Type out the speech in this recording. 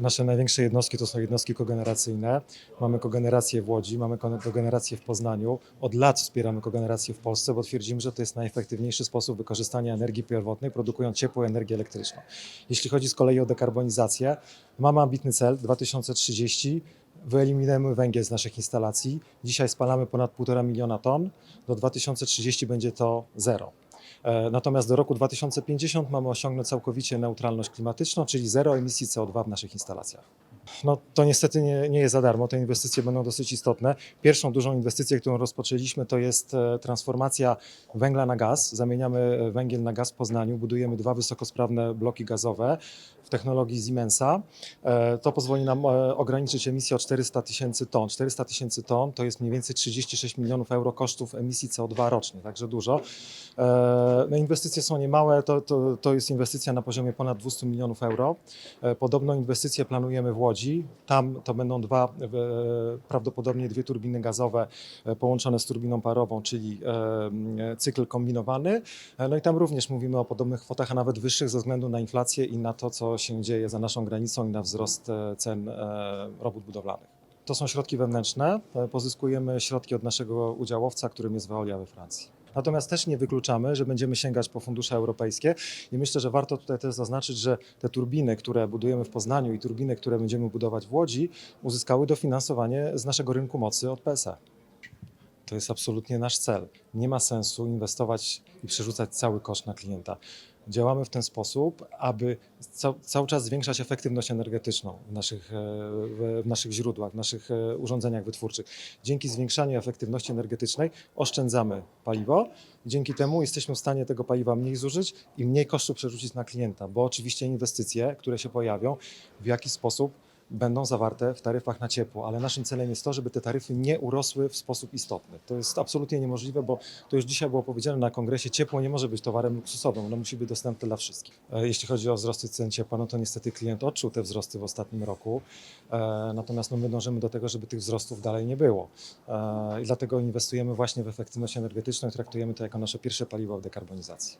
Nasze największe jednostki to są jednostki kogeneracyjne. Mamy kogenerację w Łodzi, mamy ko- kogenerację w Poznaniu. Od lat wspieramy kogenerację w Polsce, bo twierdzimy, że to jest najefektywniejszy sposób wykorzystania energii pierwotnej, produkując ciepłą energię elektryczną. Jeśli chodzi z kolei o dekarbonizację, mamy ambitny cel 2030. Wyeliminujemy węgiel z naszych instalacji. Dzisiaj spalamy ponad 1,5 miliona ton. Do 2030 będzie to zero. E, Natomiast do roku 2050 mamy osiągnąć całkowicie neutralność klimatyczną, czyli zero emisji CO2 w naszych instalacjach. No to niestety nie, nie jest za darmo, te inwestycje będą dosyć istotne. Pierwszą dużą inwestycję, którą rozpoczęliśmy, to jest e, transformacja węgla na gaz. Zamieniamy e, węgiel na gaz w Poznaniu, budujemy dwa wysokosprawne bloki gazowe w technologii Siemensa. E, To pozwoli nam e, ograniczyć emisję o 400 tysięcy ton. 400 tysięcy ton to jest mniej więcej 36 milionów euro kosztów emisji CO2 rocznie, także dużo. E, No inwestycje są niemałe, to, to, to jest inwestycja na poziomie ponad 200 milionów euro. Podobną inwestycję planujemy w Łodzi. Tam to będą dwa, prawdopodobnie dwie turbiny gazowe połączone z turbiną parową, czyli cykl kombinowany. No i tam również mówimy o podobnych kwotach, a nawet wyższych ze względu na inflację i na to, co się dzieje za naszą granicą i na wzrost e, cen e, robót budowlanych. To są środki wewnętrzne. E, Pozyskujemy środki od naszego udziałowca, którym jest Veolia we Francji. Natomiast też nie wykluczamy, że będziemy sięgać po fundusze europejskie i myślę, że warto tutaj też zaznaczyć, że te turbiny, które budujemy w Poznaniu i turbiny, które będziemy budować w Łodzi, uzyskały dofinansowanie z naszego rynku mocy od PSE. To jest absolutnie nasz cel. Nie ma sensu inwestować i przerzucać cały koszt na klienta. Działamy w ten sposób, aby ca- cały czas zwiększać efektywność energetyczną w naszych, e, w, naszych źródłach, w naszych e, urządzeniach wytwórczych. Dzięki zwiększaniu efektywności energetycznej oszczędzamy paliwo. Dzięki temu jesteśmy w stanie tego paliwa mniej zużyć i mniej kosztów przerzucić na klienta, bo oczywiście inwestycje, które się pojawią, w jakiś sposób będą zawarte w taryfach na ciepło, ale naszym celem jest to, żeby te taryfy nie urosły w sposób istotny. To jest absolutnie niemożliwe, bo to już dzisiaj było powiedziane na kongresie, ciepło nie może być towarem luksusowym, ono musi być dostępne dla wszystkich. E, Jeśli chodzi o wzrosty cen ciepła, no to niestety klient odczuł te wzrosty w ostatnim roku, E, natomiast no my dążymy do tego, żeby tych wzrostów dalej nie było. E, I dlatego inwestujemy właśnie w efektywność energetyczną i traktujemy to jako nasze pierwsze paliwo w dekarbonizacji.